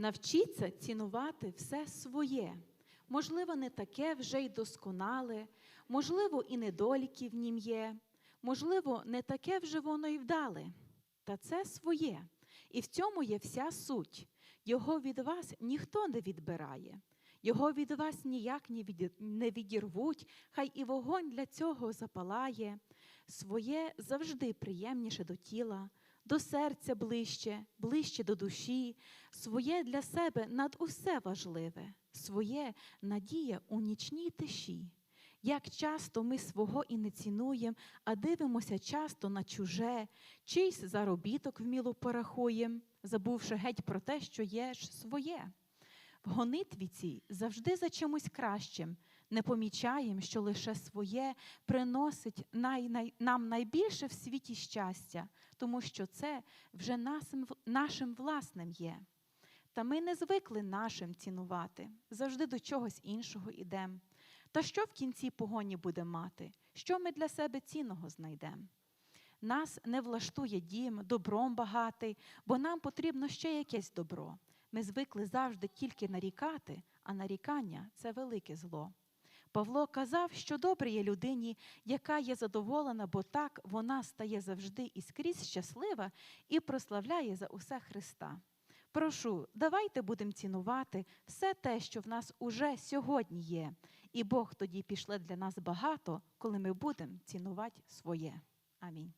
Навчіться цінувати все своє. Можливо, не таке вже й досконале, можливо, і недоліки в нім є, можливо, не таке вже воно й вдале. Та це своє. І в цьому є вся суть. Його від вас ніхто не відбирає. Його від вас ніяк не відірвуть, хай і вогонь для цього запалає. Своє завжди приємніше до тіла, до серця ближче, ближче до душі, своє для себе над усе важливе, своє надія у нічній тиші. Як часто ми свого і не цінуємо, а дивимося часто на чуже, чийсь заробіток вміло порахуєм, забувши геть про те, що є ж своє. В гонитві цій завжди за чимось кращим, не помічаємо, що лише своє приносить най, най, нам найбільше в світі щастя, тому що це вже нашим, нашим власним є. Та ми не звикли нашим цінувати, завжди до чогось іншого ідемо. Та що в кінці погоні буде мати? Що ми для себе цінного знайдемо? Нас не влаштує дім, добром багатий, бо нам потрібно ще якесь добро. Ми звикли завжди тільки нарікати, а нарікання це велике зло. Павло казав, що добре є людині, яка є задоволена, бо так вона стає завжди і скрізь щаслива і прославляє за усе Христа. Прошу, давайте будемо цінувати все те, що в нас уже сьогодні є, і Бог тоді пішле для нас багато, коли ми будемо цінувати своє. Амінь.